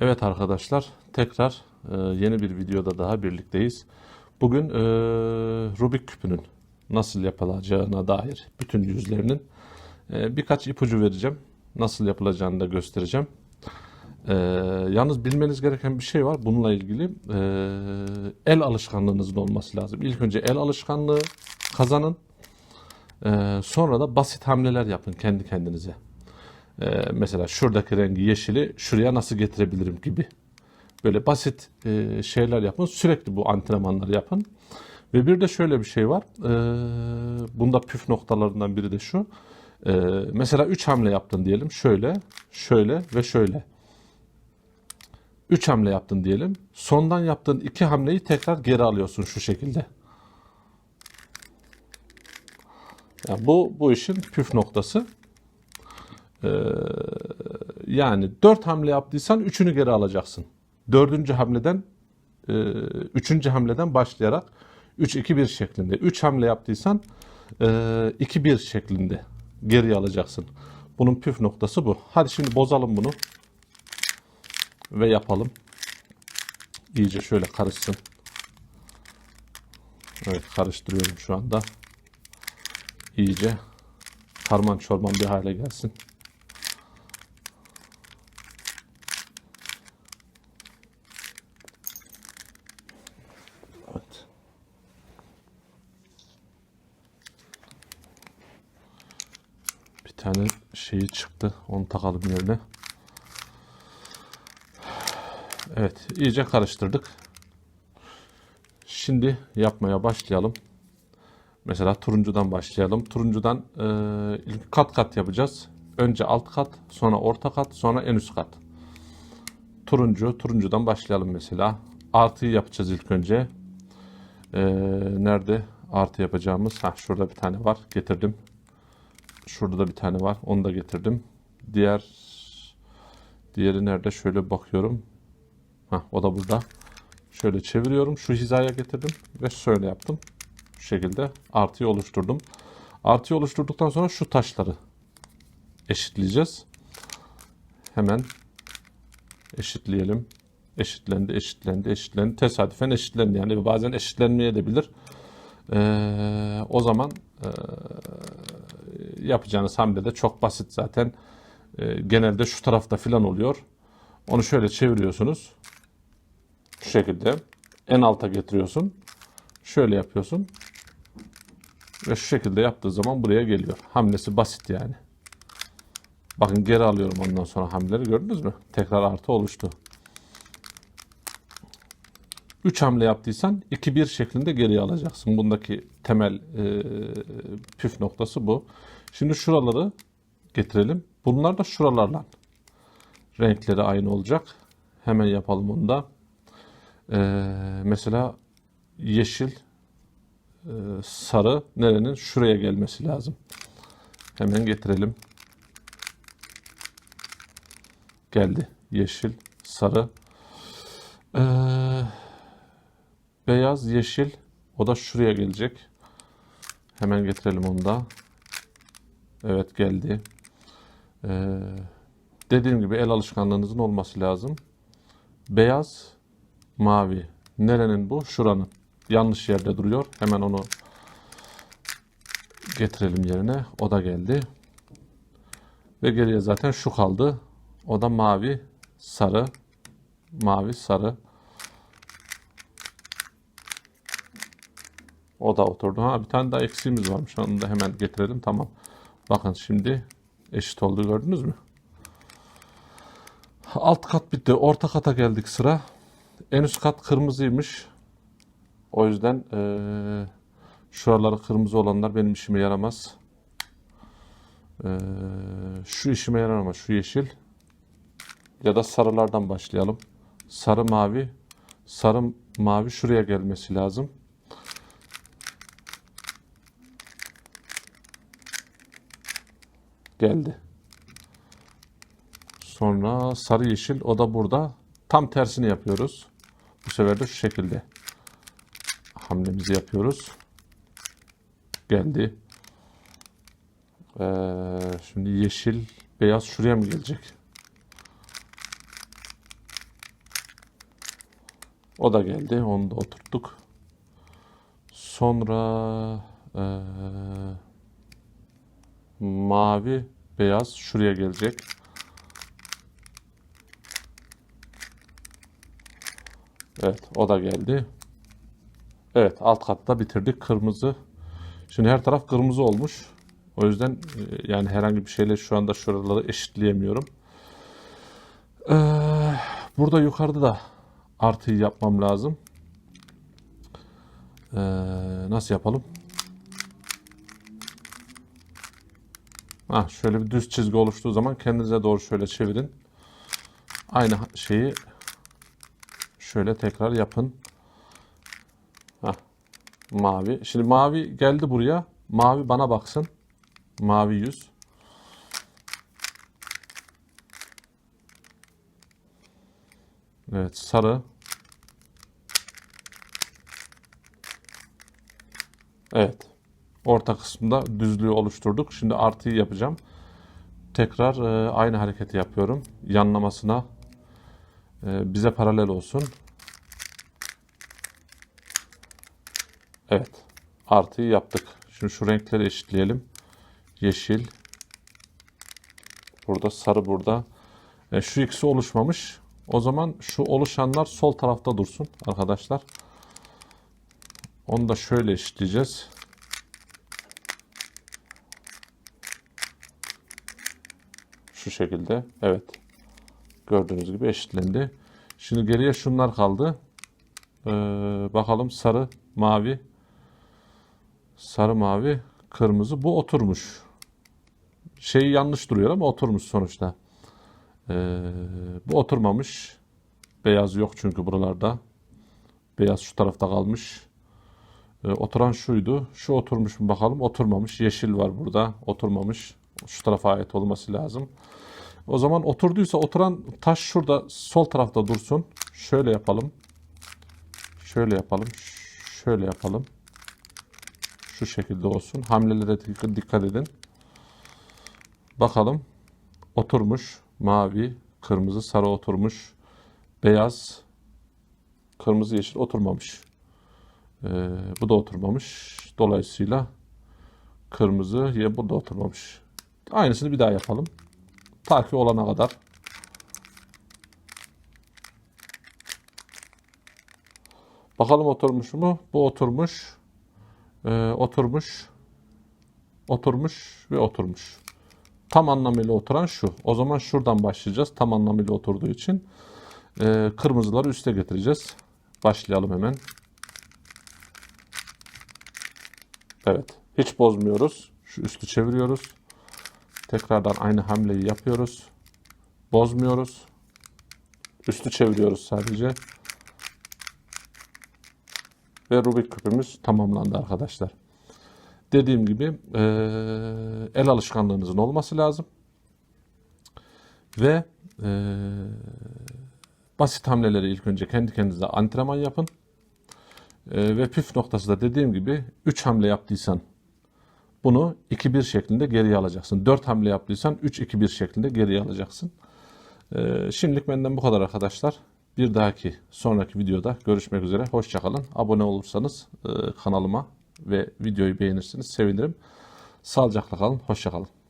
Evet arkadaşlar tekrar e, yeni bir videoda daha birlikteyiz. Bugün e, Rubik küpünün nasıl yapılacağına dair bütün yüzlerinin e, birkaç ipucu vereceğim. Nasıl yapılacağını da göstereceğim. E, yalnız bilmeniz gereken bir şey var bununla ilgili. E, el alışkanlığınızın olması lazım. İlk önce el alışkanlığı kazanın. E, sonra da basit hamleler yapın kendi kendinize. Ee, mesela şuradaki rengi yeşili şuraya nasıl getirebilirim gibi. Böyle basit e, şeyler yapın. Sürekli bu antrenmanları yapın. Ve bir de şöyle bir şey var. Ee, bunda püf noktalarından biri de şu. Ee, mesela 3 hamle yaptın diyelim. Şöyle, şöyle ve şöyle. 3 hamle yaptın diyelim. Sondan yaptığın 2 hamleyi tekrar geri alıyorsun şu şekilde. Yani bu bu işin püf noktası. Yani 4 hamle yaptıysan 3'ünü geri alacaksın. 4. hamleden 3. hamleden başlayarak 3-2-1 şeklinde. 3 hamle yaptıysan 2-1 şeklinde geri alacaksın. Bunun püf noktası bu. Hadi şimdi bozalım bunu. Ve yapalım. İyice şöyle karışsın. Evet karıştırıyorum şu anda. İyice karman çorman bir hale gelsin. Bir tane şeyi çıktı. Onu takalım yerine. Evet, iyice karıştırdık. Şimdi yapmaya başlayalım. Mesela turuncudan başlayalım. Turuncudan e, ilk kat kat yapacağız. Önce alt kat, sonra orta kat, sonra en üst kat. Turuncu, turuncudan başlayalım mesela. Artıyı yapacağız ilk önce. Ee, nerede artı yapacağımız? Ha şurada bir tane var. Getirdim. Şurada da bir tane var. Onu da getirdim. Diğer diğeri nerede? Şöyle bakıyorum. Ha o da burada. Şöyle çeviriyorum. Şu hizaya getirdim ve şöyle yaptım. Şu şekilde artıyı oluşturdum. Artıyı oluşturduktan sonra şu taşları eşitleyeceğiz. Hemen eşitleyelim. Eşitlendi, eşitlendi, eşitlendi. Tesadüfen eşitlendi. Yani bazen eşitlenmeye de. Ee, o zaman e, yapacağınız hamle de çok basit zaten. Ee, genelde şu tarafta filan oluyor. Onu şöyle çeviriyorsunuz. Şu şekilde. En alta getiriyorsun. Şöyle yapıyorsun. Ve şu şekilde yaptığı zaman buraya geliyor. Hamlesi basit yani. Bakın geri alıyorum ondan sonra hamleleri gördünüz mü? Tekrar artı oluştu. 3 hamle yaptıysan 2-1 şeklinde geriye alacaksın. Bundaki temel e, püf noktası bu. Şimdi şuraları getirelim. Bunlar da şuralarla renkleri aynı olacak. Hemen yapalım onu da. E, mesela yeşil, e, sarı nerenin? Şuraya gelmesi lazım. Hemen getirelim. Geldi. Yeşil, sarı. Eee Beyaz, yeşil. O da şuraya gelecek. Hemen getirelim onu da. Evet geldi. Ee, dediğim gibi el alışkanlığınızın olması lazım. Beyaz, mavi. Nerenin bu? Şuranın. Yanlış yerde duruyor. Hemen onu getirelim yerine. O da geldi. Ve geriye zaten şu kaldı. O da mavi, sarı. Mavi, sarı. O da oturdu. Ha bir tane daha eksiğimiz varmış. Onu da hemen getirelim. Tamam. Bakın şimdi eşit oldu gördünüz mü? Alt kat bitti. Orta kata geldik sıra. En üst kat kırmızıymış. O yüzden ee, şuraları kırmızı olanlar benim işime yaramaz. Ee, şu işime yarar ama şu yeşil. Ya da sarılardan başlayalım. Sarı mavi. Sarı mavi şuraya gelmesi lazım. Geldi. Sonra sarı yeşil o da burada. Tam tersini yapıyoruz. Bu sefer de şu şekilde hamlemizi yapıyoruz. Geldi. Ee, şimdi yeşil, beyaz şuraya mı gelecek? O da geldi. Onu da oturttuk. Sonra eee, mavi, beyaz şuraya gelecek. Evet, o da geldi. Evet, alt katta bitirdik. Kırmızı. Şimdi her taraf kırmızı olmuş. O yüzden e, yani herhangi bir şeyle şu anda şuraları eşitleyemiyorum. Ee, burada yukarıda da artıyı yapmam lazım. Ee, nasıl yapalım? Ha, şöyle bir düz çizgi oluştuğu zaman kendinize doğru şöyle çevirin. Aynı şeyi şöyle tekrar yapın. Hah, mavi. Şimdi mavi geldi buraya. Mavi bana baksın. Mavi yüz. Evet sarı. Evet. Orta kısımda düzlüğü oluşturduk. Şimdi artıyı yapacağım. Tekrar e, aynı hareketi yapıyorum. Yanlamasına e, bize paralel olsun. Evet. Artıyı yaptık. Şimdi şu renkleri eşitleyelim. Yeşil. Burada sarı burada. E, şu ikisi oluşmamış. O zaman şu oluşanlar sol tarafta dursun arkadaşlar. Onu da şöyle eşitleyeceğiz. Şu şekilde. Evet. Gördüğünüz gibi eşitlendi. Şimdi geriye şunlar kaldı. Ee, bakalım sarı, mavi, sarı, mavi, kırmızı. Bu oturmuş. Şeyi yanlış duruyor ama oturmuş sonuçta. Ee, bu oturmamış. Beyaz yok çünkü buralarda. Beyaz şu tarafta kalmış. Ee, oturan şuydu. Şu oturmuş mu bakalım. Oturmamış. Yeşil var burada. Oturmamış. Şu tarafa ait olması lazım. O zaman oturduysa oturan taş şurada sol tarafta dursun. Şöyle yapalım. Şöyle yapalım. Şöyle yapalım. Şu şekilde olsun. Hamlelere dik- dikkat edin. Bakalım. Oturmuş. Mavi, kırmızı, sarı oturmuş. Beyaz, kırmızı, yeşil oturmamış. Ee, bu da oturmamış. Dolayısıyla kırmızı, ya bu da oturmamış. Aynısını bir daha yapalım. Ta ki olana kadar. Bakalım oturmuş mu? Bu oturmuş. Ee, oturmuş. Oturmuş ve oturmuş. Tam anlamıyla oturan şu. O zaman şuradan başlayacağız. Tam anlamıyla oturduğu için. Ee, kırmızıları üste getireceğiz. Başlayalım hemen. Evet. Hiç bozmuyoruz. Şu üstü çeviriyoruz. Tekrardan aynı hamleyi yapıyoruz. Bozmuyoruz. Üstü çeviriyoruz sadece. Ve Rubik küpümüz tamamlandı arkadaşlar. Dediğim gibi eee, el alışkanlığınızın olması lazım. Ve eee, basit hamleleri ilk önce kendi kendinize antrenman yapın. Eee, ve püf noktası da dediğim gibi 3 hamle yaptıysan bunu 2-1 şeklinde geriye alacaksın. 4 hamle yaptıysan 3-2-1 şeklinde geriye alacaksın. Ee, şimdilik benden bu kadar arkadaşlar. Bir dahaki sonraki videoda görüşmek üzere. Hoşçakalın. Abone olursanız e, kanalıma ve videoyu beğenirsiniz sevinirim. Sağlıcakla kalın. Hoşçakalın.